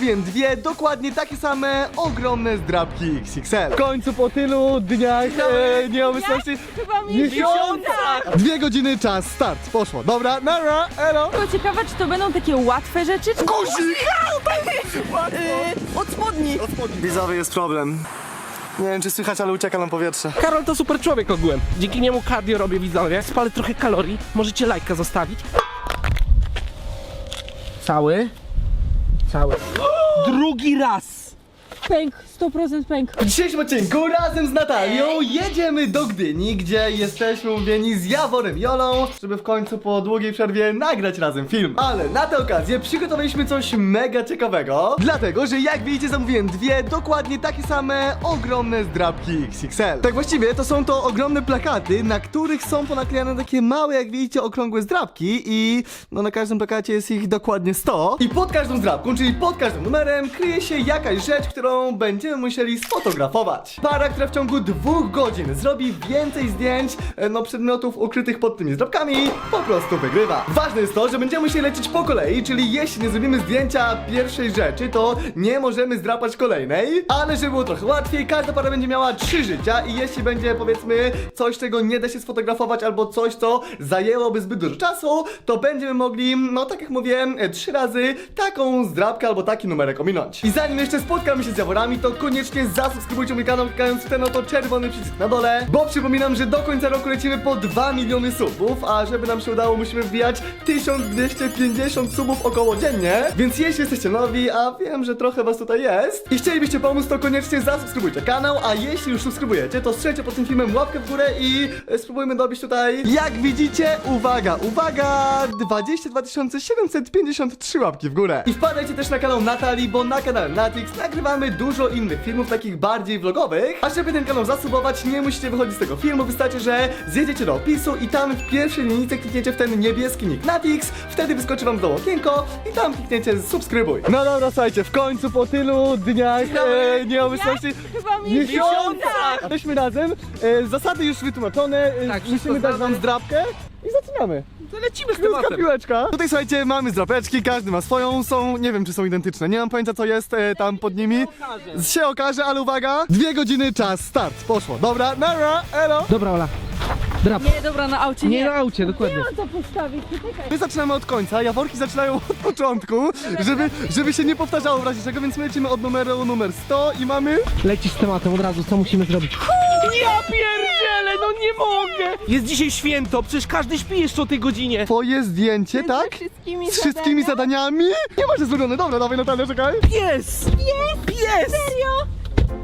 zamówiłem dwie dokładnie takie same ogromne zdrabki XXL. W końcu po tylu dniach e, nieobecności Chyba miesiąca. Dwie godziny czas, start, poszło. Dobra, nara, elo. Tylko ciekawe, czy to będą takie łatwe rzeczy, czy... Guzik! Od spodni. Widzowie, jest problem. Nie wiem, czy słychać, ale ucieka nam powietrze. Karol to super człowiek ogółem. Dzięki niemu cardio robię widzowie. Spalę trochę kalorii. Możecie lajka zostawić. Cały. Cały. Drugi raz. Pęk, 100% pęk. W dzisiejszym odcinku razem z Natalią jedziemy do Gdyni, gdzie jesteśmy umówieni z Jaworem Jolą, żeby w końcu po długiej przerwie nagrać razem film. Ale na tę okazję przygotowaliśmy coś mega ciekawego, dlatego, że jak widzicie zamówiłem dwie dokładnie takie same ogromne zdrabki XXL. Tak właściwie to są to ogromne plakaty, na których są ponaklejane takie małe, jak widzicie, okrągłe zdrabki i no na każdym plakacie jest ich dokładnie 100. I pod każdą zdrabką, czyli pod każdym numerem kryje się jakaś rzecz, którą będziemy musieli sfotografować. Para, która w ciągu dwóch godzin zrobi więcej zdjęć, e, no przedmiotów ukrytych pod tymi zdrabkami, po prostu wygrywa. Ważne jest to, że będziemy musieli lecieć po kolei, czyli jeśli nie zrobimy zdjęcia pierwszej rzeczy, to nie możemy zdrapać kolejnej, ale żeby było trochę łatwiej, każda para będzie miała trzy życia i jeśli będzie powiedzmy coś, czego nie da się sfotografować albo coś, co zajęłoby zbyt dużo czasu, to będziemy mogli, no tak jak mówiłem, trzy razy taką zdrabkę albo taki numerek ominąć. I zanim jeszcze spotkamy się z Jaworami, to koniecznie zasubskrybujcie mój kanał klikając w ten oto czerwony przycisk na dole, bo przypominam, że do końca roku lecimy po 2 miliony subów, a żeby nam się udało, musimy wbijać 1250 subów około dziennie, więc jeśli jesteście nowi, a wiem, że trochę was tutaj jest i chcielibyście pomóc, to koniecznie zasubskrybujcie kanał, a jeśli już subskrybujecie, to strzelcie pod tym filmem łapkę w górę i spróbujmy dobić tutaj, jak widzicie, uwaga, uwaga, 22 753 łapki w górę. I wpadajcie też na kanał Natalii, bo na kanale Natix nagrywamy dużo innych filmów, takich bardziej vlogowych, a żeby ten kanał zasubować, nie musicie wychodzić z tego filmu, wystarczy, że zjedziecie do opisu i tam w pierwszej linijce klikniecie w ten niebieski nick Natix, wtedy wyskoczy wam do okienko i tam klikniecie subskrybuj. No dobra, słuchajcie, w końcu po tylu dniach e, nieobecności Chyba miesiąca! Jesteśmy razem, e, zasady już wytłumaczone, e, Tak, wszystko musimy dać wam zdrabkę i zaczynamy. To lecimy z Krótka tematem. piłeczka. Tutaj słuchajcie, mamy zdrapeczki, każdy ma swoją, są, nie wiem czy są identyczne, nie mam pojęcia co jest e, tam pod nimi. Się okaże, ale uwaga, dwie godziny czas, start, poszło. Dobra, nara, elo. Dobra, Ola. Drap. Nie, dobra, na aucie nie. Nie na aucie, dokładnie. Nie mam co postawić, czekaj. My zaczynamy od końca, jaworki zaczynają od początku, żeby, żeby się nie powtarzało w razie czego, więc my lecimy od numeru numer 100 i mamy... Lecisz z tematem od razu, co musimy zrobić? Ja no nie mogę! Jest dzisiaj święto, przecież każdy śpi jeszcze o tej godzinie. Twoje zdjęcie, tak? wszystkimi Z wszystkimi zadaniami? Nie masz zrobione, dobra, dawaj Natalia, czekaj. Pies! Pies! Pies! Serio?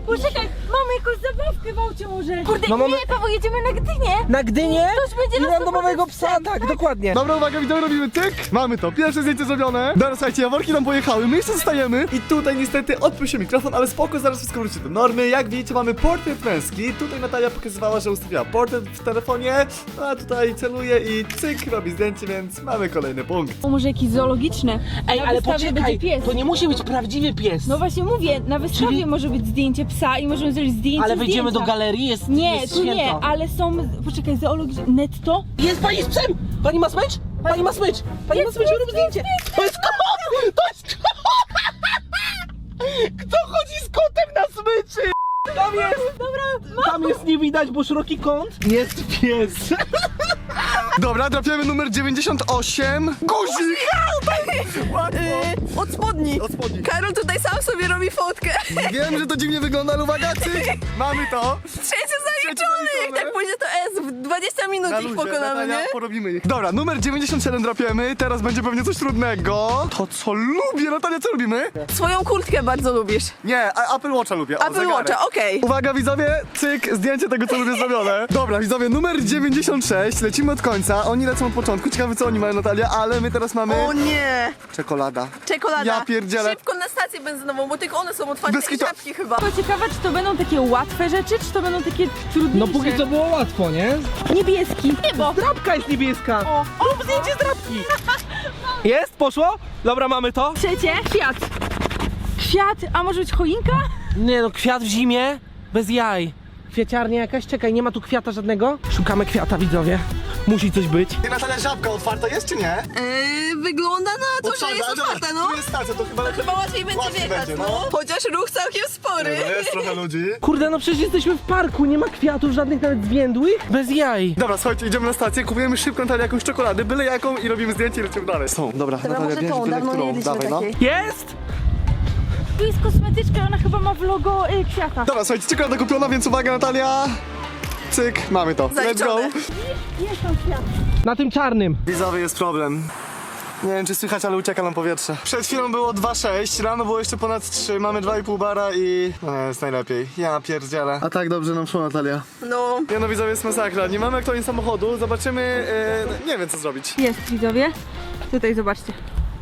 Poczekaj, mamy jakąś zabawkę w aucie może. Kurde, No mamy- nie, Paweł, jedziemy na Gdynię. Na Gdynię? Ktoś będzie I nas randomowego tu psa, tak, dokładnie. Dobra, uwaga, widzowie, robimy cyk. Mamy to, pierwsze zdjęcie zrobione. Dobra, słuchajcie, jaworki nam pojechały, my jeszcze zostajemy. I tutaj niestety odpił się mikrofon, ale spoko, zaraz wszystko wróci do normy. Jak widzicie, mamy portret męski. Tutaj Natalia pokazywała, że ustawiła portret w telefonie, a tutaj celuje i cyk, robi zdjęcie, więc mamy kolejny punkt. O, może jakiś zoologiczny. Ej, na ale wystawie poczekaj, będzie pies. to nie musi być prawdziwy pies. No właśnie mówię, na wystawie Czyli- może być zdjęcie psa i możemy zrobić zdjęcie ale wejdziemy do zdjęcia. galerii, jest Nie, jest tu nie, ale są, poczekaj, zoologiczne, netto? Jest pani z psem! Pani ma smycz? Pani ma smycz! Pani ma smycz, rób zdjęcie! To jest kot! To jest kot! Kto chodzi z kotem na smyczy? Tam jest! Dobra, Tam jest nie widać, bo szeroki kąt. Jest pies. Dobra, trafiamy numer 98. Guzik! Łatwo. Od spodni. Od spodni. Karol tutaj sam sobie robi fotkę. Wiem, że to dziwnie wygląda, ale uwaga, cyk. Mamy to. Trzecie zaliczone. Jak tak pójdzie to S. W 20 minut Na ich luzie, pokonamy, Natalia, nie? porobimy ich. Dobra, numer 97 drapiemy, teraz będzie pewnie coś trudnego. To co lubię, Natalia, co lubimy? Swoją kurtkę bardzo lubisz. Nie, a- Apple Watcha lubię. O, Apple zegarek. Watcha, okej. Uwaga widzowie, cyk, zdjęcie tego co lubię zrobione. Dobra widzowie, numer 96, lecimy od końca, oni lecą od początku, ciekawe co oni mają Natalia, ale my teraz mamy O nie. czekolada. Czekolada. Ja pierdzielę. Szybko na stację benzynową, bo tylko one są otwarte Bez i kitu. żabki chyba. To ciekawe, czy to będą takie łatwe rzeczy, czy to będą takie trudniejsze? No póki co było łatwo, nie? Niebieski. Niebo. Drapka jest niebieska. O, Rób zdjęcie z drapki. Jest? Poszło? Dobra, mamy to. Trzecie, kwiat. Kwiat, a może być choinka? Nie no, kwiat w zimie, bez jaj. Kwieciarnia jakaś? Czekaj, nie ma tu kwiata żadnego? Szukamy kwiata, widzowie. Musi coś być. Ty Natalia, żabka otwarta jest czy nie? Yy, wygląda na to, że jest ale otwarta, no. Tu jest stacja, to chyba lepiej. Chyba łatwiej będzie Łatwiej wjechać, będzie, no. no. Chociaż ruch całkiem spory. No, Jest trochę ludzi. Kurde, no przecież jesteśmy w parku, nie ma kwiatów, żadnych nawet zwiędłych. Bez jaj. Dobra, słuchajcie, idziemy na stację, kupujemy szybko Natalia jakąś czekoladę, byle jaką i robimy zdjęcie i lecimy dalej. Są, dobra, Dobra, Natalia, może bierz tą, byle dawno nie którą, jedliśmy dawaj, no. takiej. Jest? Tu jest kosmetyczka, ona chyba ma w logo y, kwiata. Dobra, słuchajcie, czekolada kupiona, więc uwaga Natalia. Cyk, mamy to. Let's go. Zaliczone. Na tym czarnym. Widzowy jest problem. Nie wiem czy słychać, ale ucieka nam powietrze. Przed chwilą było 2,6, rano było jeszcze ponad 3, mamy 2,5 bara i... No jest najlepiej. Ja pierdzielę. A tak dobrze nam szło Natalia. No. Nie no widzowie, jest masakra. Nie mamy aktualnie samochodu, zobaczymy... E, nie wiem co zrobić. Jest, widzowie. Tutaj zobaczcie.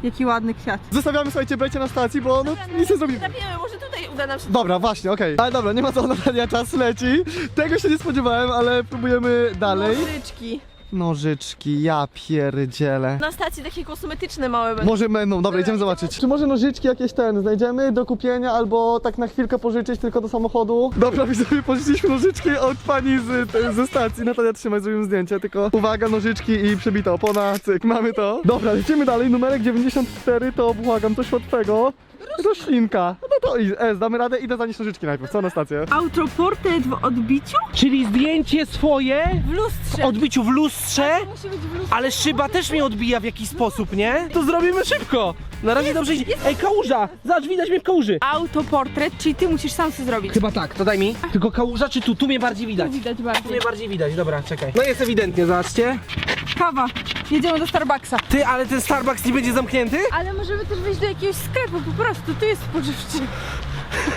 Jaki ładny kwiat. Zostawiamy, słuchajcie, brecie na stacji, bo no nic nie zrobimy. Trafiemy, może tutaj uda nam się. Dobra, właśnie, okej. Ale dobra, nie ma co Natalia, czas leci. Tego się nie spodziewałem, ale próbujemy dalej. Nożyczki. Nożyczki, ja pierdzielę. Na stacji takie kosmetyczne małe będą. Może będą, dobra, idziemy zobaczyć. Czy może nożyczki jakieś ten znajdziemy do kupienia albo tak na chwilkę pożyczyć tylko do samochodu? Dobra, widzowie, pożyczyliśmy nożyczki od pani z, ze stacji. Natalia, trzymaj, zrobimy zdjęcie, tylko uwaga, nożyczki i przebita opona, cyk, mamy to. Dobra, lecimy dalej, numerek 94 to błagam, coś łatwego. Roślinka. No to i, e, damy radę, idę zanieść nożyczki najpierw, co na stację? Autoportret w odbiciu? Czyli zdjęcie swoje W lustrze. w odbiciu w lustrze, Musi być w lustrze. ale szyba też mnie odbija w jakiś sposób, nie? To zrobimy szybko. Na razie dobrze idzie. Ej, kałuża! Zobacz, widać mnie w kałuży. Autoportret, czyli ty musisz sam sobie zrobić. Chyba tak, to daj mi. Tylko kałuża czy tu? Tu mnie bardziej widać. Widać Tu bardziej. mnie bardziej widać, dobra, czekaj. No jest ewidentnie, zobaczcie. Kawa. Jedziemy do Starbucksa. Ty, ale ten Starbucks nie będzie zamknięty? Ale możemy też wejść do jakiegoś sklepu, po prostu. Tu jest spożywczy.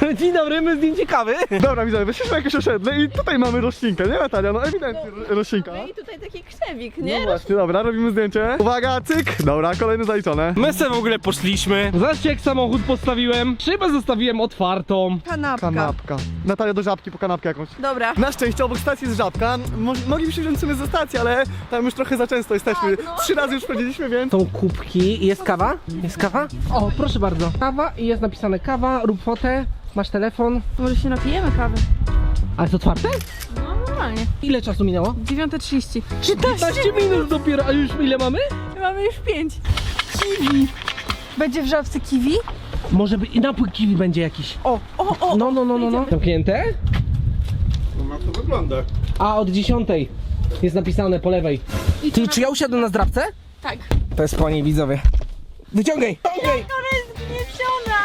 Dzień dobry, my zdjęcie kawy. Dobra, widzowie, wyszliśmy jakieś osiedle i tutaj mamy roślinkę, nie Natalia? No ewidentnie ro- roślinka. No i tutaj taki krzewik, No nie? właśnie, dobra, robimy zdjęcie. Uwaga, cyk! Dobra, kolejne zaliczone. My se w ogóle poszliśmy. Zobaczcie jak samochód postawiłem. Szybę zostawiłem otwartą. Kanapka. Kanapka. Natalia do żabki po kanapkę jakąś. Dobra. Na szczęście obok stacji jest żabka. Mo moglibyśmy wziąć sobie ze stacji, ale tam już trochę za często jesteśmy. Tak, no. Trzy razy już wchodziliśmy, więc... Są kubki. Jest kawa? Jest kawa? O, proszę bardzo. Kawa i jest napisane kawa, rób fotę, masz telefon. Może się napijemy kawy? Ale jest otwarte? No, normalnie. Ile czasu minęło? 9.30. 15 minut dopiero, a już ile mamy? Mamy już 5. Kiwi. Będzie w żabce kiwi? Może by i napój kiwi będzie jakiś. O, o, o. No, no, no, no, no. Zamknięte? No na to wygląda. A od 10 jest napisane po lewej. Ty, czy ja usiadłem na zdrabce? Tak. To jest po niej widzowie. Wyciągaj! Wyciągaj! Ona jest zgnieciona.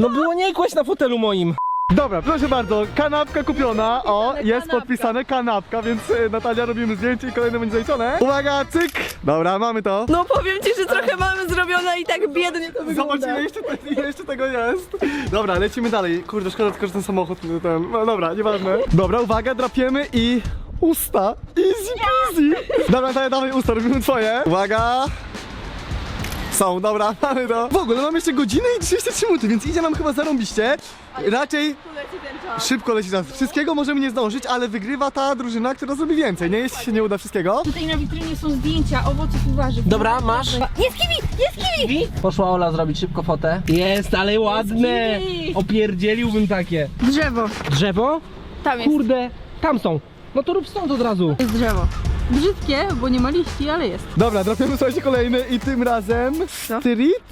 No było nie kłaść na fotelu moim. Dobra, proszę bardzo, kanapka kupiona. O, jest kanapka. podpisane kanapka, więc e, Natalia robimy zdjęcie i kolejne będzie zaliczone. Uwaga, cyk! Dobra, mamy to. No powiem ci, że trochę mamy zrobione i tak biednie to wygląda. Zobacz ile jeszcze, te, jeszcze tego jest. Dobra, lecimy dalej. Kurde, szkoda tylko, że ten samochód ten. No dobra, nieważne. Dobra, uwaga, drapiemy i usta. Easy peasy. Dobra, dawaj, dawaj usta, robimy twoje. Uwaga. Są, dobra, mamy to. W ogóle mam jeszcze godzinę i 33 minuty, więc idzie nam chyba zarąbiście. Raczej Tu leci ten czas. szybko leci czas. Wszystkiego możemy nie zdążyć, ale wygrywa ta drużyna, która zrobi więcej, nie? Jeśli się nie uda wszystkiego. Tutaj na witrynie są zdjęcia owoców i warzyw. Dobra, masz. Jest kiwi! Jest kiwi! Poszła Ola zrobić szybko fotę. Jest, ale ładne. kiwi. Opierdzieliłbym takie. Drzewo. Drzewo? Tam jest. Kurde, tam są. No to rób stąd od razu. Jest drzewo. Brzydkie, bo nie ma liści, ale jest. Dobra, drapiemy słuchajcie kolejny i tym razem street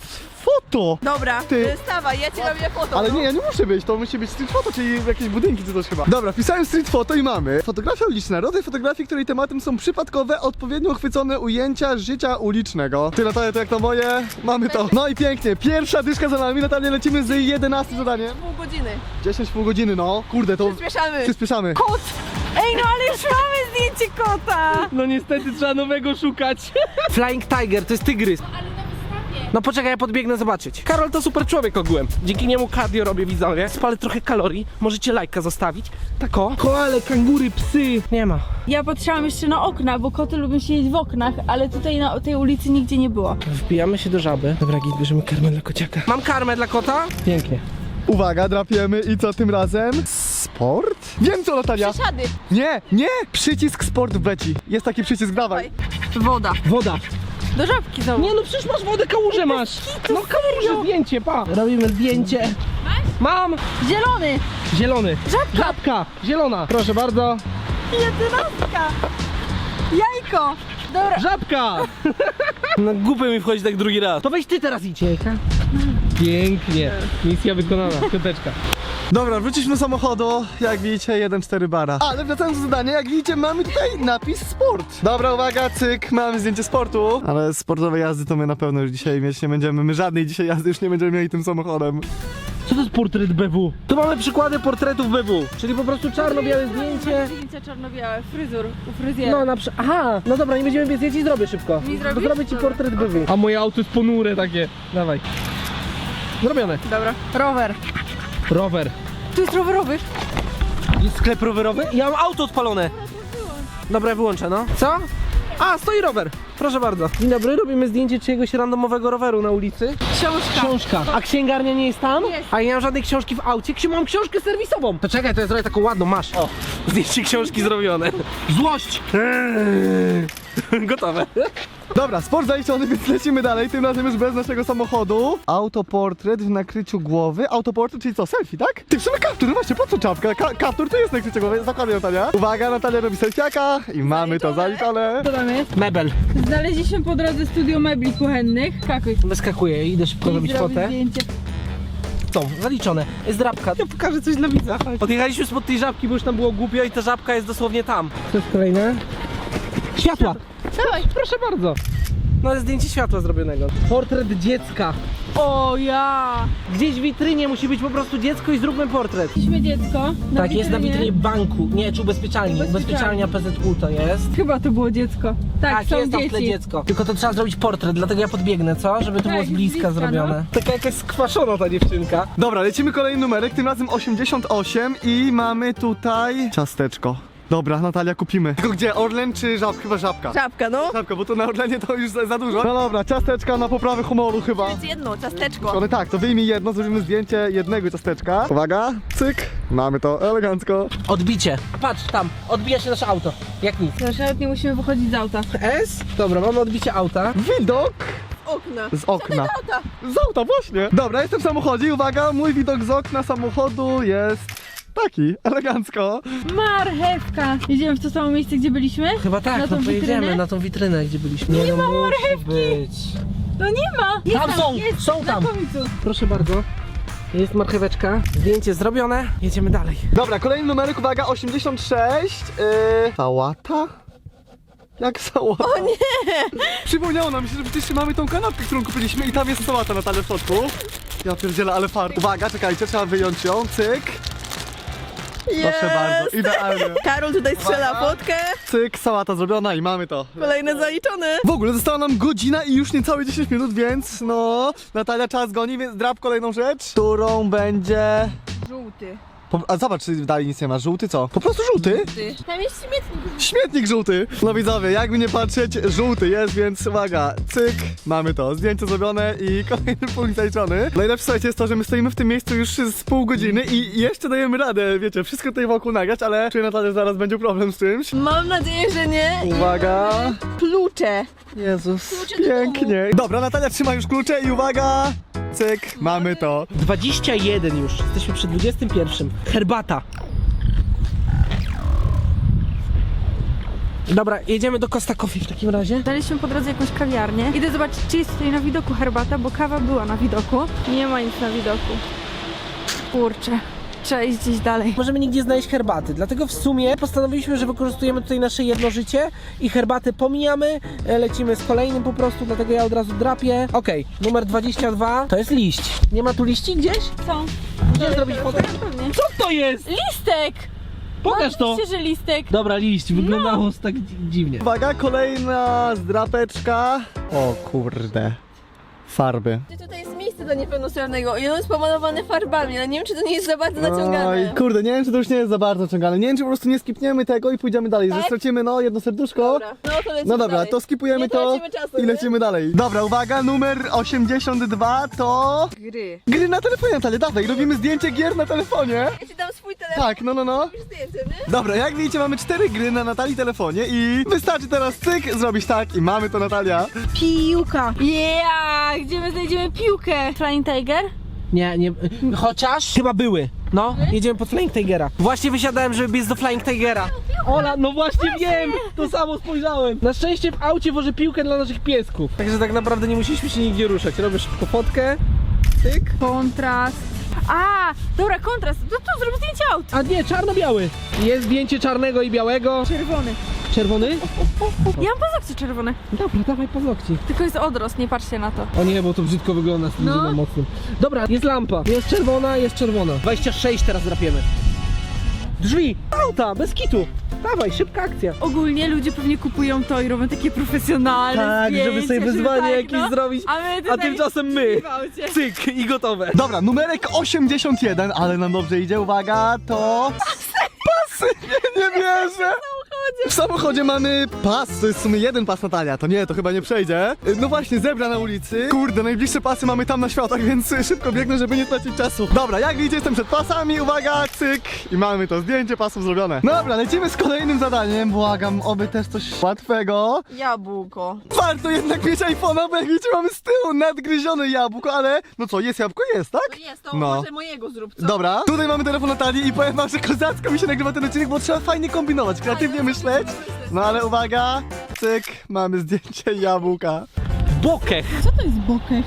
photo. Dobra, Ty. ty. stawaj, ja ci robię foto. Ale no. nie, ja nie muszę być, to musi być street photo, czyli jakieś budynki czy coś chyba. Dobra, wpisałem street photo i mamy. Fotografia uliczna, rodzaj fotografii, której tematem są przypadkowe, odpowiednio uchwycone ujęcia życia ulicznego. Ty Natalia, to jak to moje? Mamy to. No i pięknie, pierwsza dyszka za nami, Natalia, lecimy z 11 zadaniem. Pół godziny. 10 pół godziny, no. Kurde, to Przyspieszamy. przyspieszamy. Kot! Ej, no ale już mamy zdjęcie kota! No niestety trzeba nowego szukać. Flying Tiger, to jest tygrys. No poczekaj, ja podbiegnę zobaczyć. Karol to super człowiek ogółem. Dzięki niemu cardio robię widzowie. Spalę trochę kalorii. Możecie lajka zostawić. Tako. Koale, kangury, psy. Nie ma. Ja patrzyłam jeszcze na okna, bo koty lubią siedzieć w oknach, ale tutaj na tej ulicy nigdzie nie było. Wbijamy się do żaby. Dobra, git, bierzemy karmę dla kociaka. Mam karmę dla kota? Pięknie. Uwaga, drapiemy i co tym razem? Sport? Wiem co, Natalia. Przesiady. Nie, nie! Przycisk sport wleci. Jest taki przycisk, dawaj. Woda. Woda. Do żabki znowu. Nie no, przecież masz wodę, kałużę masz. No kałużę, zdjęcie, pa. Robimy zdjęcie. Mam. Zielony! Zielony. Żabka! Żabka. Zielona. Proszę bardzo. Jedenastka! Jajko! Dobra. Żabka! No głupio mi wchodzić tak drugi raz. To weź ty teraz idź. Pięknie. Misja wykonana. Piąteczka. Dobra, wróciliśmy do samochodu, jak widzicie 1-4 bara. Ale wracając do zadania, jak widzicie mamy tutaj napis sport. Dobra, uwaga, cyk, mamy zdjęcie sportu. Ale sportowe jazdy to my na pewno już dzisiaj mieć nie będziemy. My żadnej dzisiaj jazdy już nie będziemy mieli tym samochodem. Co to jest portret BW? Tu mamy przykłady portretów BW. Czyli po prostu czarno-białe zdjęcie. Zdjęcia czarno-białe, fryzur, u fryzjera. No na przykład. Aha, no dobra, nie będziemy biec, ja ci zrobię szybko. Mi zrobisz? To zrobię ci portret BW. A moje auto jest ponure takie. Dawaj. Zrobione. Dobra. Rower. Rower. Tu jest rowerowy. Jest sklep rowerowy? Ja mam auto odpalone. Dobra, wyłączę, no. Co? A, stoi rower. Proszę bardzo. Dzień dobry, robimy zdjęcie czyjegoś randomowego roweru na ulicy. Książka. Książka. A księgarnia nie jest tam? Jest. A ja nie mam żadnej książki w aucie. Ksi- mam książkę serwisową. To czekaj, to ja zrobię taką ładną, masz. O, zdjęcie książki zrobione. Złość. Gotowe. Dobra, sport zaliczony, więc lecimy dalej, tym razem już bez naszego samochodu. Autoportret w nakryciu głowy. Autoportret, czyli co, selfie, tak? Ty w sumie kaptur, no właśnie, po co czapka? Ka kaptur to jest nakrycie głowy, zakładaj Natalia. Uwaga, Natalia robi selfiaka i mamy to zaliczone. Co tam jest? Mebel. Znaleźliśmy po drodze studio mebli kuchennych. Kakuj. Wyskakuję, idę szybko I robić zrobić fotę. zdjęcie. Co? Zaliczone. Jest drapka. Ja pokażę coś dla widza. Odjechaliśmy spod tej żabki, bo już tam było głupio i ta żabka jest dosłownie tam. Co jest kolejne? Światła. Dawaj. Proszę bardzo. No jest zdjęcie światła zrobionego. Portret dziecka. O ja. Gdzieś w witrynie musi być po prostu dziecko i zróbmy portret. Mieliśmy dziecko. Na tak, jest na witrynie. banku. Nie, czy ubezpieczalni. Ubezpieczalni. Ubezpieczalnia PZU to jest. Chyba to było dziecko. Tak, są jest tam w dzieci. tle dziecko. Tylko to trzeba zrobić portret, dlatego ja podbiegnę, co? Żeby to Tak, było z z bliska, bliska, zrobione. Taka jakaś skwaszona ta dziewczynka. Dobra, lecimy kolejny numerek, tym razem 88 i mamy tutaj ciasteczko. Dobra, Natalia, kupimy. Tylko gdzie, Orlen czy żab? Chyba żabka. Czapka, no. Żabka, bo to na Orlenie to już za, za dużo. No dobra, ciasteczka na poprawę humoru chyba. Jest jedno, ciasteczko. Ale tak, to wyjmij jedno, zrobimy zdjęcie jednego ciasteczka. Uwaga, cyk, mamy to elegancko. Odbicie. Patrz, tam. Odbija się nasze auto. Jak nic. Proszę, nawet nie musimy wychodzić z auta. S? Dobra, mamy odbicie auta. Widok Okna. z okna. Auta. Z auta, właśnie. Dobra, jestem w samochodzie i uwaga, mój widok z okna samochodu jest taki, elegancko. Marchewka. Jedziemy w to samo miejsce, gdzie byliśmy? Chyba tak, Na no tą pojedziemy witrynę? na tą witrynę, gdzie byliśmy. Nie, ma no, musi marchewki. być. No nie ma. Jest Tam są, jest, są na tam. końcu. Proszę bardzo. Jest marcheweczka. Zdjęcie zrobione. Jedziemy dalej. Dobra, kolejny numerek, uwaga, 86. Yy... Sałata? Jak sałata? O nie! Przypomniało nam się, że przecież mamy tą kanapkę, którą kupiliśmy i tam jest sałata na talerz w środku. Ja pierdzielę, ale fart. Uwaga, czekajcie, trzeba wyjąć ją, cyk. Proszę bardzo, idealnie. Karol tutaj strzela fotkę. Cyk, sałata zrobiona i mamy to. Kolejne zaliczone. W ogóle została nam godzina i już niecałe 10 minut, więc no... Natalia czas goni, więc drap kolejną rzecz, którą będzie... Żółty. Po, a zobacz, czy dalej nic nie ma. Żółty co? Po prostu żółty? Tam jest śmietnik. Śmietnik żółty! No widzowie, jakby nie patrzeć, żółty jest, więc uwaga, cyk, mamy to. Zdjęcie zrobione i kolejny punkt zaliczony. Najlepsze słuchajcie jest to, że my stoimy w tym miejscu już z pół godziny i jeszcze dajemy radę, wiecie, wszystko tutaj wokół nagrać, ale czuję Natalia, że zaraz będzie problem z czymś. Mam nadzieję, że nie. Uwaga! Klucze. Jezus, Klucze do pięknie. Dobra, Natalia trzyma już klucze i uwaga, cyk, mamy to. 21 już. Jesteśmy przy 21. Herbata. Dobra, jedziemy do Costa Coffee w takim razie. Daliśmy po drodze jakąś kawiarnię. Idę zobaczyć, czy jest tutaj na widoku herbata, bo kawa była na widoku. Nie ma nic na widoku. Kurczę. Trzeba iść gdzieś dalej. Możemy nigdzie znaleźć herbaty, dlatego w sumie postanowiliśmy, że wykorzystujemy tutaj nasze jedno życie i herbaty pomijamy, e, lecimy z kolejnym po prostu, dlatego ja od razu drapię. Okej, numer 22 to jest liść. Nie ma tu liści gdzieś? Są. Gdzie zrobić? Pewnie. Co to jest? Listek! Pokaż to! Oczywiście, że listek. Dobra, liść, wyglądało tak dzi- dziwnie. Uwaga, kolejna zdrapeczka. O kurde. Farby. Tutaj dla niepełnosprawnego i on jest pomalowany farbami, ale nie wiem, czy to nie jest za bardzo naciągane. Oj, kurde, nie wiem, czy to już nie jest za bardzo ciągane. Nie wiem, czy po prostu nie skipniemy tego i pójdziemy dalej. Że Tak? stracimy, no, jedno serduszko. Dobra, no to lecimy No dobra, dalej. to skipujemy nie to tracimy czasu, i nie? lecimy dalej. Dobra, uwaga, numer 82 to... Gry. Gry na telefonie, Natalia, dawaj, robimy zdjęcie gier na telefonie. Ja ci dam swój telefon. Tak, no, no, no. Robisz zdjęcie, nie? Dobra, jak widzicie, mamy cztery gry na Natalii telefonie i wystarczy teraz cyk, zrobić tak i mamy to, Natalia. Piłka. Yeah! Gdzie my znajdziemy piłkę? Flying Tiger? Nie, nie, chociaż chyba były. No, jedziemy pod Flying Tigera. Właśnie wysiadałem, żeby biec do Flying Tigera. Ola, no właśnie wiem! To samo spojrzałem. Na szczęście w aucie wożę piłkę dla naszych piesków. Także tak naprawdę nie musieliśmy się nigdzie ruszać. Robię szybko fotkę. Tyk. Kontrast. A, dobra, kontrast. No to zrób zdjęcie aut. A nie, czarno-biały. Jest zdjęcie czarnego i białego. Czerwony. Czerwony? Ja mam paznokcie czerwone. Dobra, dawaj paznokci. Tylko jest odrost, nie patrzcie na to. O nie, bo to brzydko wygląda z tym No. no. mocnym. Dobra, jest lampa. Jest czerwona, jest czerwona. 26 teraz drapiemy. Drzwi! Auta, bez kitu. Dawaj, szybka akcja. Ogólnie ludzie pewnie kupują to i robią takie profesjonalne Tak, zdjęcia, żeby sobie wyzwanie tak, jakieś no. zrobić. A, my A tutaj tymczasem my. w aucie. Cyk i gotowe. Dobra, numerek 81, ale nam dobrze idzie, uwaga, to... Pasy! Nie, nie wierzę! W samochodzie mamy pas, to jest w sumie jeden pas Natalia, to nie, to chyba nie przejdzie. No właśnie, zebra na ulicy. Kurde, najbliższe pasy mamy tam na światach, więc szybko biegnę, żeby nie tracić czasu. Dobra, jak widzicie, jestem przed pasami, uwaga, cyk. I mamy to zdjęcie pasów zrobione. Dobra, lecimy z kolejnym zadaniem, błagam, oby też coś łatwego. Jabłko. Warto jednak mieć iPhone'a, bo jak widzicie, mamy z tyłu nadgryzione jabłko, ale... No co, jest jabłko? Jest, tak? Jest, to No. może mojego zrób, co? Dobra, tutaj mamy telefon Natalii i powiem wam, że kozacko mi się nagrywa ten odcinek, bo trzeba fajnie kombinować, kreatywnie myśleć. No ale uwaga, cyk, mamy zdjęcie jabłka. Bokech. Co to jest bokeh?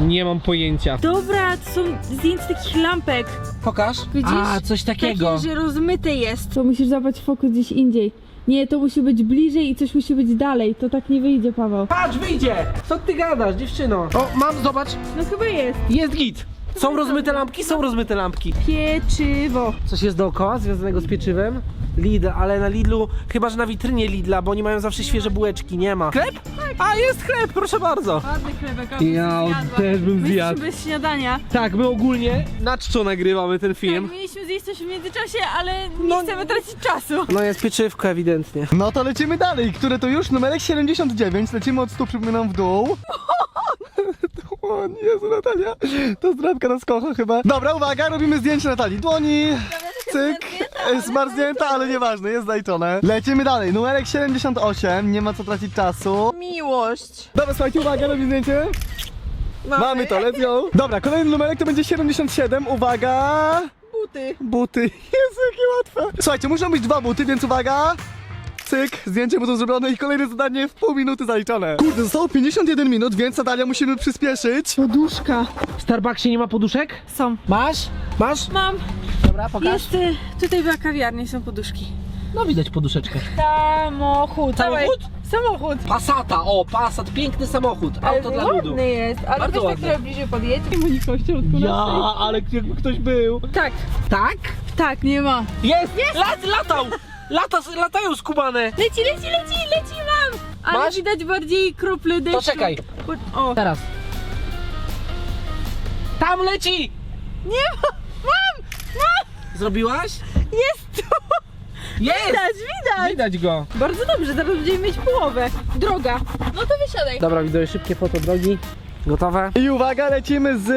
Nie mam pojęcia. Dobra, to są zdjęcia takich lampek. Pokaż. Widzisz? A, coś takiego. Takie, że rozmyte jest. To musisz zabrać fokus gdzieś indziej. Nie, to musi być bliżej i coś musi być dalej. To tak nie wyjdzie, Paweł. Patrz, wyjdzie! Co ty gadasz, dziewczyno? O, mam, zobacz. No chyba jest. Jest git. Są rozmyte lampki? Są rozmyte lampki. Pieczywo. Coś jest dookoła związanego z pieczywem? Lidl, ale na Lidlu, chyba że na witrynie Lidla, bo oni mają zawsze świeże bułeczki, nie ma. Chleb? A, jest chleb, proszę bardzo. Ładny chlebek, a Ja też bym zjadł. jesteśmy bez śniadania. Tak, my ogólnie na czczo nagrywamy ten film. Tak, mieliśmy zjeść coś w międzyczasie, ale nie No- chcemy tracić czasu. No jest pieczywko ewidentnie. No to lecimy dalej, które to już numerek 79, lecimy od 100, przypominam w dół. O Jezu, Natalia, to zdrabka nas kocha chyba. Dobra, uwaga, robimy zdjęcie Natalii. Dłoni, cyk, zmarznięta, ale nieważne, jest zaliczone. Lecimy dalej, numerek 78, nie ma co tracić czasu. Miłość. Dobra, słuchajcie, uwaga, robimy zdjęcie. Mamy to, let's go. Dobra, kolejny numerek to będzie 77, uwaga. Buty. Buty, Jezu, jakie łatwe. Słuchajcie, muszą być dwa buty, więc uwaga. Cyk, zdjęcie było zrobione i kolejne zadanie w pół minuty zaliczone. Kurde, zostało 51 minut, więc Natalia musimy przyspieszyć. Poduszka. W Starbucksie nie ma poduszek? Są. Masz? Masz? Mam. Dobra, pokaż. Jest, y, tutaj była kawiarnia i są poduszki. No widać poduszeczkę. Samochód. Samochód? Samochód. Passata, o, Passat, piękny samochód. Auto dla ludu. Ładny jest, ale Bardzo weź tak ładny. trochę bliżej podjedź. Nie ma nikogo środku Ja, ale jakby ktoś był. Tak, Tak? tak, nie ma. Jest! Jest! Lat, latał! Lata, latają skubane! Leci, leci, leci, leci mam! Ale Masz? widać bardziej krople deszczu. To czekaj. O, Teraz. Tam leci! nie ma! Zrobiłaś? Jest tu! Jest! Widać, widać! Widać go. Bardzo dobrze, zaraz będziemy mieć połowę. Droga. No to wysiadaj. Dobra, widzowie, szybkie foto drogi. Gotowe? I uwaga, lecimy z...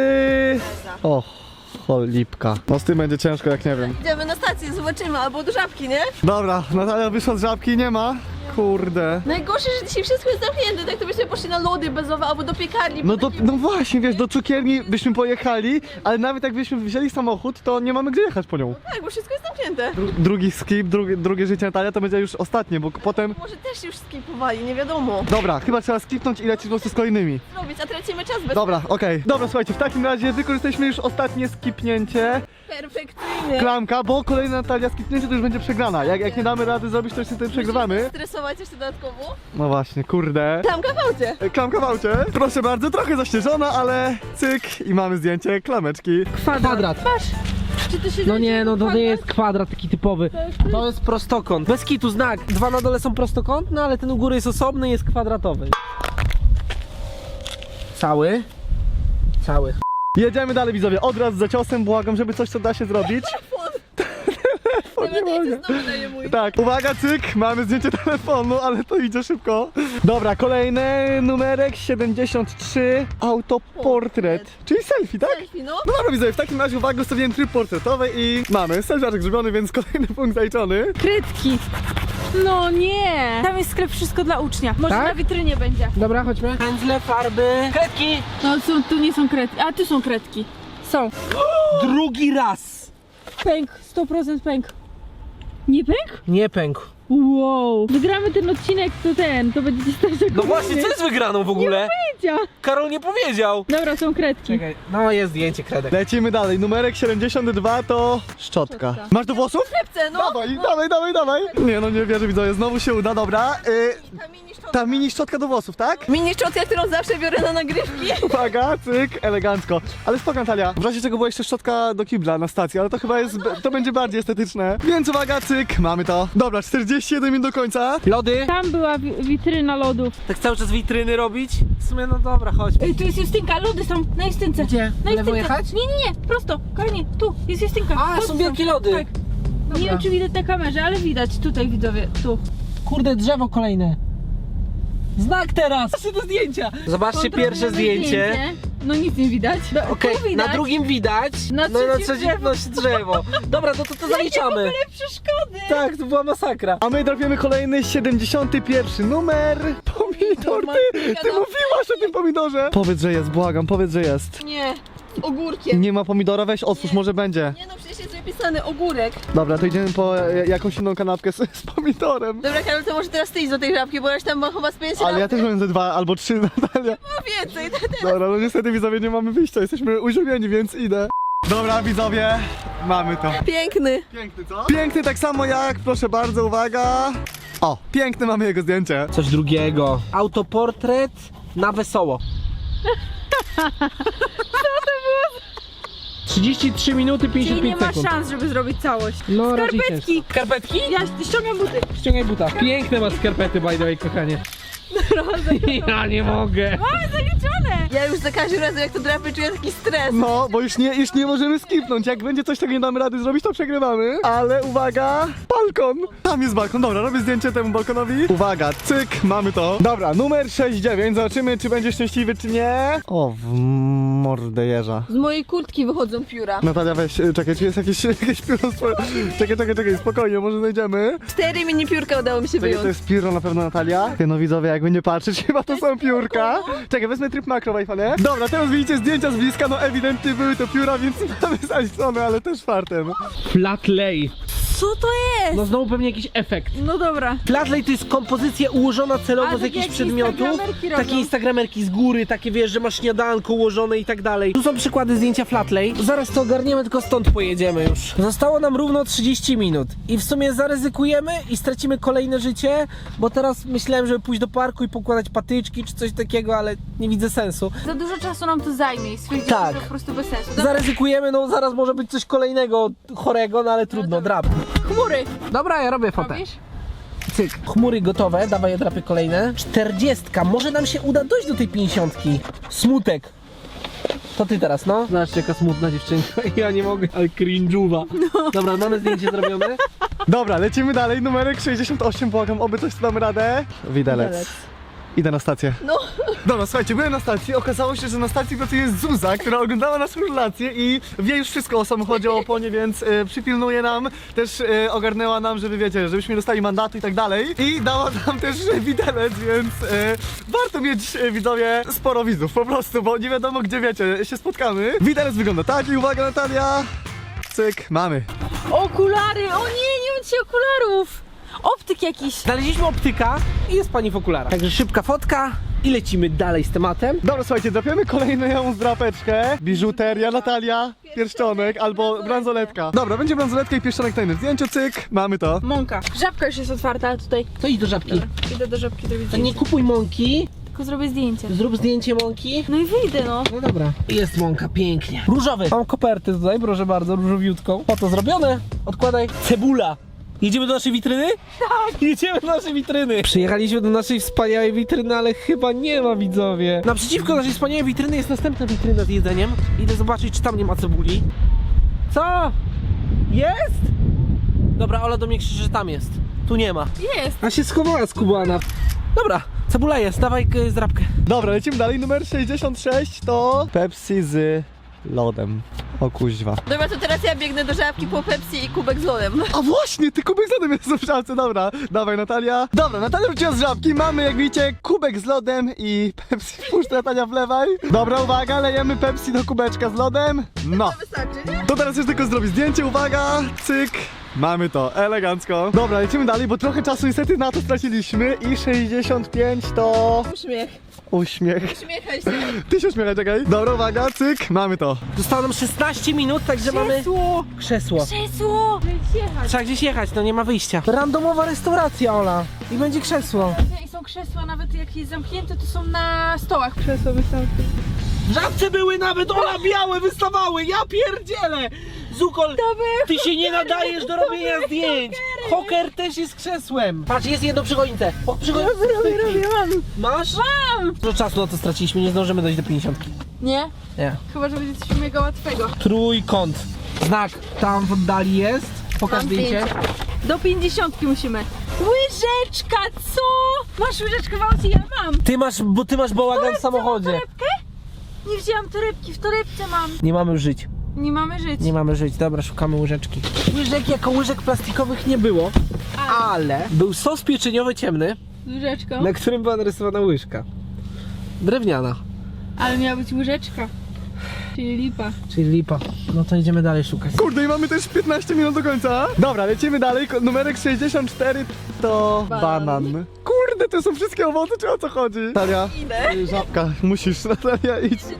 O, cholipka. No z tym będzie ciężko, jak nie wiem. Idziemy na stację, zobaczymy, albo do żabki, nie? Dobra, Natalia wyszła z żabki, nie ma. Kurde. Najgorsze, że dzisiaj wszystko jest zamknięte, tak to byśmy poszli na lody bezowe albo do piekarni. No, bo do, no właśnie, wiesz, do cukierni byśmy pojechali, ale nawet jakbyśmy wzięli samochód, to nie mamy gdzie jechać po nią. Tak, bo wszystko jest zamknięte. Dru- drugi skip, drugie, drugie życie Natalia to będzie już ostatnie, bo potem... Może też już skipowali, nie wiadomo. Dobra, chyba trzeba skipnąć i lecieć po prostu z kolejnymi. Zrobić, a tracimy czas bez Dobra, okej. Dobra, słuchajcie, w takim razie wykorzystaliśmy już ostatnie skipnięcie Perfekcyjnie. klamka, bo kolejna Natalia skipnięcie to już będzie przegrana. Jak, jak nie damy rady zrobić, to się tutaj przegrywamy. Stresować jeszcze dodatkowo. No właśnie, kurde. Klamka w aucie. E, Klamka w aucie. Proszę bardzo, trochę zaśnieżona, ale cyk i mamy zdjęcie klameczki. Kwadrat. Kwadrat. Patrz. Czy to się No nie, no to nie jest kwadrat taki typowy. To jest prostokąt. Bez kitu znak. Dwa na dole są prostokątne, ale ten u góry jest osobny, jest kwadratowy. Cały. Cały. Jedziemy dalej widzowie, od razu za ciosem, błagam, żeby coś co da się zrobić. Daję mój. Tak, uwaga, cyk, mamy zdjęcie telefonu, ale to idzie szybko. Dobra, kolejny numerek 73, autoportret, czyli selfie, tak? Selfie, no. No dobra widzowie, w takim razie uwaga, ustawiłem tryb portretowy i mamy selfiaczek zrobiony, więc kolejny punkt zaliczony. Kredki. No nie. Tam jest sklep wszystko dla ucznia. Może Tak? na witrynie będzie. Dobra, chodźmy. Pędzle, farby. Kredki. No są, tu nie są kredki. A tu są kredki. Są. Drugi raz. Pęk, 100% pęk. Nie pęk? Nie pękł. Wow. Wygramy ten odcinek, to ten, to będziecie stać No właśnie, co jest wygraną w ogóle? zdjęcia. Karol nie powiedział. Dobra, są kredki. Czekaj, no jest zdjęcie kredek. Lecimy dalej. Numerek 72 to szczotka. Masz do włosów? Chcę, no. Dawaj, dawaj, dawaj, dawaj. Nie no, nie wierzę, widzowie, znowu się uda, dobra. Y, Ta mini szczotka. Ta mini szczotka do włosów, tak? Mini szczotka, którą zawsze biorę na nagrywki. Uwaga, cyk, elegancko. Ale spoko Natalia, w razie czego była jeszcze szczotka do kibla na stacji, ale to chyba jest, to będzie bardziej estetyczne. Więc uwaga, cyk, mamy to. Dobra, 41 minut do końca. Lody? Tam była wi- witryna lodów. Tak cały czas witryny robić? W sumie no dobra, chodź. Ej, tu jest Justynka, lody są na Justynce. Gdzie? Na Lewo Justynce. jechać? Nie, nie, nie, prosto, kochanie, tu, jest Justynka. A, Chodź są wielkie lody. Tak. Nie wiem, czy widać na kamerze, ale widać tutaj, widzowie, tu. Kurde, drzewo kolejne. Znak teraz! Zobaczcie te zdjęcia! Zobaczcie pierwsze zdjęcie. No nic nie widać. No, Okej, tu widać. na drugim widać, Na no i na trzecim trzecim drzewo. drzewo. Dobra, no to to zaliczamy. Ale przeszkody. Tak, to była masakra. A my trafiamy kolejny 71 numer. Pomidor, ty, ty mówiłaś o tym pomidorze. Powiedz, że jest, błagam, powiedz, że jest. Nie, z ogórkiem. Nie ma pomidora, weź otwórz, może będzie. Nie no, przecież jest wypisany ogórek. Dobra, to idziemy po e, jakąś inną kanapkę z, z pomidorem. Dobra, Karol, to może teraz ty idź do tej żabki, bo ja już tam mam chyba z pięć Ale ja też mam ze dwa albo trzy Natalia. No więcej. Dobra, no niestety widzowie nie mamy wyjścia, jesteśmy uziemieni, więc idę. Dobra widzowie, mamy to. Piękny. Piękny co? Piękny tak samo jak, proszę bardzo, uwaga. O, piękne mamy jego zdjęcie. Coś drugiego. Autoportret na wesoło. Co to było? 33 minuty Czyli 55 nie ma sekund. szans, żeby zrobić całość. No, raczej Skarpetki. Skarpetki? Ja ściągam buty. Ściągaj buta. Piękne masz skarpety, by the way, kochanie. Ja nie mogę. Mamy zaliczone. Ja już za każdym razem jak to drapie czuję taki stres. No, bo już nie, już nie możemy skipnąć. Jak będzie coś, czego nie damy rady zrobić, to przegrywamy. Ale uwaga, balkon. Tam jest balkon. Dobra, robię zdjęcie temu balkonowi. Uwaga, cyk, mamy to. Dobra, numer 69. Zobaczymy, czy będzie szczęśliwy, czy nie. O, w mordę jeża. Z mojej kurtki wychodzą pióra. Natalia, weź, y, czekaj, czy jest jakieś, jakieś pióro? spo- Czekaj, czekaj, czekaj, spokojnie, może znajdziemy. Cztery mini piórka udało mi się Czekaj, to wyjąć. jest pióro na pewno Natalia. Ty, no widzowie, jakby nie patrzeć, chyba to są piórka. Czekaj, wezmę tryb makro w iPhone. Dobra, teraz widzicie zdjęcia z bliska, no ewidentnie były to pióra, więc mamy zaliczone, ale też fartem. Flat lay. Co to jest? No znowu pewnie jakiś efekt. No dobra. Flat lay to jest kompozycja ułożona celowo A, z jakichś jak przedmiotów. instagramerki robią. Takie instagramerki z góry, takie wiesz, że masz śniadanko ułożone i tak dalej. Tu są przykłady zdjęcia flat lay. Zaraz to ogarniemy, tylko stąd pojedziemy już. Zostało nam równo 30 minut. I w sumie zaryzykujemy i stracimy kolejne życie, bo teraz myślałem, żeby pójść do parku i pokładać patyczki czy coś takiego, ale nie widzę sensu. Za dużo czasu nam to zajmie i stwierdziliśmy, Tak. że to po prostu bez sensu. Dobra, Zaryzykujemy, no zaraz może być coś kolejnego chorego, no ale trudno, drap. Chmury. Dobra, ja robię fotę. Robisz? Cyk. Chmury gotowe, dawaj je drapy kolejne. Czterdziestka, może nam się uda dojść do tej pięćdziesiątki. Smutek. To ty teraz, no. Zobaczcie, jaka smutna dziewczynka. Ja nie mogę, ale cringe'uwa. Dobra, mamy zdjęcie zrobione. Dobra, lecimy dalej, numerek 68, błagam, oby coś tu damy radę. Widelec. Widelec. Idę na stację. No. Dobra, słuchajcie, byłem na stacji, okazało się, że na stacji pracuje Zuza, która oglądała naszą relację i wie już wszystko o samochodzie, o oponie, więc y, przypilnuje nam, też y, ogarnęła nam, żeby wiecie, żebyśmy nie dostali mandatu i tak dalej i dała nam też widelec, więc y, warto mieć, y, widzowie, sporo widzów po prostu, bo nie wiadomo gdzie, wiecie, się spotkamy. Widelec wygląda tak i uwaga Natalia, cyk, mamy. Okulary! O nie, nie mam dzisiaj okularów! Optyk jakiś. Znaleźliśmy optyka i jest pani w okularach. Także szybka fotka i lecimy dalej z tematem. Dobra, słuchajcie, drapiemy kolejną zdrapeczkę. Biżuteria, Natalia, pierścionek albo bransoletka. Dobra, będzie bransoletka i pierścionek tajny. Zdjęcie, cyk, mamy to. Mąka. Żabka już jest otwarta tutaj. To idź do żabki. Idę do żabki zrobić To nie zdjęcie. kupuj mąki, Tylko zrobię zdjęcie. zrób zdjęcie mąki. No i wyjdę no. No dobra. Jest mąka, pięknie. Różowy. Mam kopertę tutaj, proszę bardzo, różowiutką. Oto zrobione. Odkładaj. Cebula. Jedziemy do naszej witryny? Tak! Jedziemy do naszej witryny! Przyjechaliśmy do naszej wspaniałej witryny, ale chyba nie ma widzowie. Naprzeciwko naszej wspaniałej witryny jest następna witryna z jedzeniem. Idę zobaczyć, czy tam nie ma cebuli. Co? Jest? Dobra, Ola do mnie krzyczy, że tam jest. Tu nie ma. Jest. A się schowała skubana. Dobra, cebula jest, dawaj y, zdrabkę. Dobra, lecimy dalej. Numer 66 to Pepsi z lodem. O kuźwa. Dobra, to teraz ja biegnę do żabki po Pepsi i kubek z lodem. A właśnie, ty kubek z lodem jest w szafce, dobra. Dawaj Natalia. Dobra, Natalia wróciła z żabki, mamy jak widzicie kubek z lodem i Pepsi. Puść Natalia wlewaj. Dobra, uwaga, lejemy Pepsi do kubeczka z lodem. No. Wystarczy, nie? To teraz już tylko zrobić zdjęcie, uwaga, cyk. Mamy to, elegancko. Dobra, lecimy dalej, bo trochę czasu niestety na to straciliśmy i 65 to Uśmiech. Uśmiech. Uśmiechaj się. Ty się uśmiechaj, czekaj. Dobra, uwaga, cyk, mamy to. Zostało nam 16 minut, także mamy Krzesło! krzesło. Krzesło! Jechać. Trzeba gdzieś jechać, no nie ma wyjścia. Randomowa restauracja, Ola. I będzie krzesło. I są krzesła, nawet jak jest zamknięte, to są na stołach krzesła występne. W żabce były nawet, Ola, białe wystawały, ja pierdzielę! Zukol, ty się nie nadajesz do robienia zdjęć. Hoker też jest krzesłem. Patrz, jest jedno przy choince. O, przy choince. Robię, robię, mam. Masz? Mam! Dużo czasu na to straciliśmy, nie zdążymy dojść do 50. Nie? Nie. Chyba, że będzie coś mega łatwego. Trójkąt. Znak tam w oddali jest. Pokaż Mam zdjęcie. Do pięćdziesiątki musimy. Łyżeczka, co? Masz łyżeczkę w aucie? Ja mam. Ty masz, bo ty masz bałagan w samochodzie. Torebkę? Nie wzięłam torebki, w torebce mam. Nie mamy żyć. Nie mamy żyć. Nie mamy żyć. Dobra, szukamy łyżeczki. Łyżek jako łyżek plastikowych nie było, ale był sos pieczeniowy ciemny, Łyżeczką? na którym była narysowana łyżka. Drewniana, Ale miała być łyżeczka. Czyli lipa. czyli lipa. No to idziemy dalej szukać. Kurde, i mamy też 15 minut do końca. Dobra, lecimy dalej. Ko- Numerek 64 to banan. Banan. Kurde, to są wszystkie owoce, czy o co chodzi? Natalia, Idę. y, żabka, musisz, Natalia, idź. Ty.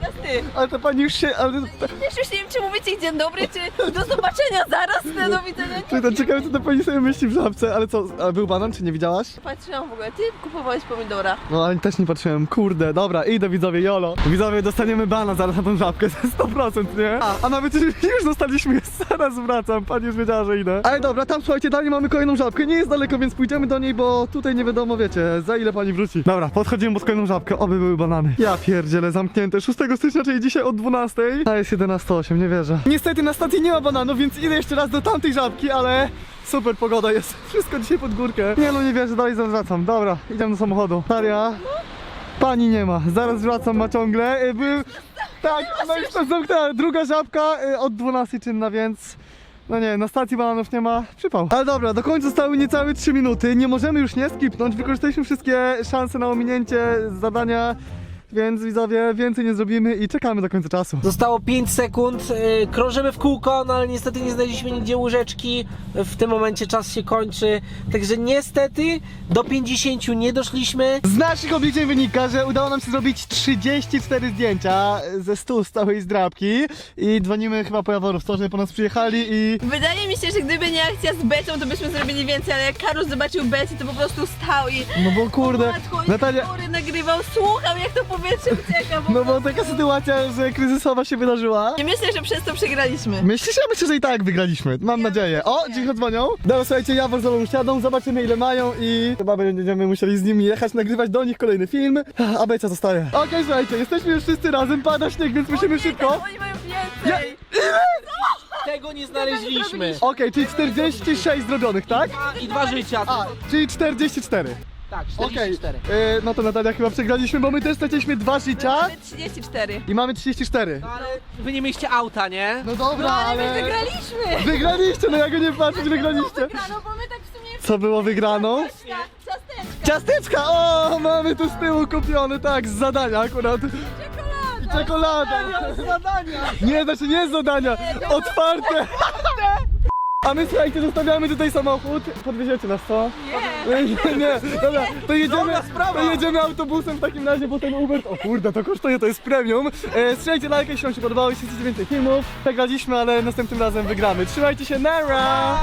Ale to pani już się, ale... Też już nie wiem, czy mówić ich dzień dobry, czy do zobaczenia zaraz, do widzenia. Czy to ciekawe, co to pani sobie myśli w żabce, ale co, a był banan, czy nie widziałaś? Patrzyłam w ogóle, ty kupowałeś pomidora. No, ale też nie patrzyłem, kurde, dobra, idę widzowie, jolo. Widzowie, dostaniemy bana zaraz na tą żabkę, 100%, nie? A, a nawet już, dostaliśmy, zaraz wracam, pani już wiedziała, że idę. Ale dobra, tam słuchajcie, dalej mamy kolejną żabkę, nie jest daleko, więc pójdziemy do niej, bo tutaj nie wiadomo, wiecie, za ile pani wróci. Dobra, podchodzimy pod kolejną żabkę, oby były banany. Ja pierdzielę, zamknięte, 6 stycznia, czyli dzisiaj od 12, a jest 11.08, nie wierzę. Niestety na stacji nie ma bananów, więc idę jeszcze raz do tamtej żabki, ale super pogoda jest, wszystko dzisiaj pod górkę. Nie no, nie wierzę, dalej zaraz wracam. Dobra, idziemy do samochodu. Daria, pani nie ma, zaraz wracam, ma ciągle. Y, Był... Tak, no już to zamknęła, druga żabka y, od 12 czynna, więc... No nie, na stacji bananów nie ma przypał. Ale dobra, do końca zostały niecałe 3 minuty. Nie możemy już nie skipnąć. Wykorzystaliśmy wszystkie szanse na ominięcie zadania, więc widzowie więcej nie zrobimy i czekamy do końca czasu. Zostało 5 sekund, yy, krążymy w kółko, no ale niestety nie znaleźliśmy nigdzie łyżeczki. W tym momencie czas się kończy, także niestety do 50 nie doszliśmy. Z naszych obliczeń wynika, że udało nam się zrobić 34 zdjęcia ze 100 z całej zdrabki i dzwonimy chyba po Jaworów, to, że po nas przyjechali i... Wydaje mi się, że gdyby nie akcja z Becą, to byśmy zrobili więcej, ale jak Karol zobaczył Becę, to po prostu stał i... No bo kurde, matko, Natalia... nagrywał, słuchał jak to powietrze ucieka. po No bo taka sytuacja, że kryzysowa się wydarzyła. I myślę, że przez to przegraliśmy. Myślisz? Ja myślę, że i tak wygraliśmy. Mam nadzieję. O, cicho dzwonią. Dobra, słuchajcie, Jawor z Olą siadą, zobaczymy ile mają i chyba będziemy musieli z nimi jechać, nagrywać do nich kolejny film, a Becia zostaje. Okej, słuchajcie, jesteśmy już wszyscy razem, pada śnieg, więc musimy szybko. Oni mają więcej. Tego nie znaleźliśmy. Okej, czyli 46 zrobionych, tak? I dwa życia. A, czyli 44. Tak, Okej, 44. e, no to Natalia chyba przegraliśmy, bo my też straciliśmy dwa życia Mamy 34. i mamy 34. No ale wy nie mieliście auta, nie? No dobra, No ale my ale... wygraliśmy. Wygraliście, no jak nie patrzeć, wygraliście. No bo my tak w sumie... Co było wygraną? Ciasteczka. Ciasteczka! O, mamy tu z tyłu kupione, tak, z zadania akurat. Czekolada! Zadania! Nie, znaczy nie z zadania, otwarte! A my słuchajcie, zostawiamy tutaj samochód. Podwieziecie nas, co? Nie. Nie, nie, dobra, to jedziemy, to jedziemy autobusem w takim razie, bo ten Uber, o kurde, to kosztuje, to jest premium. E, strzelajcie lajkę, jeśli wam się podobało, jeśli chcecie więcej filmów. Przegraliśmy, ale następnym razem wygramy. Trzymajcie się, nara!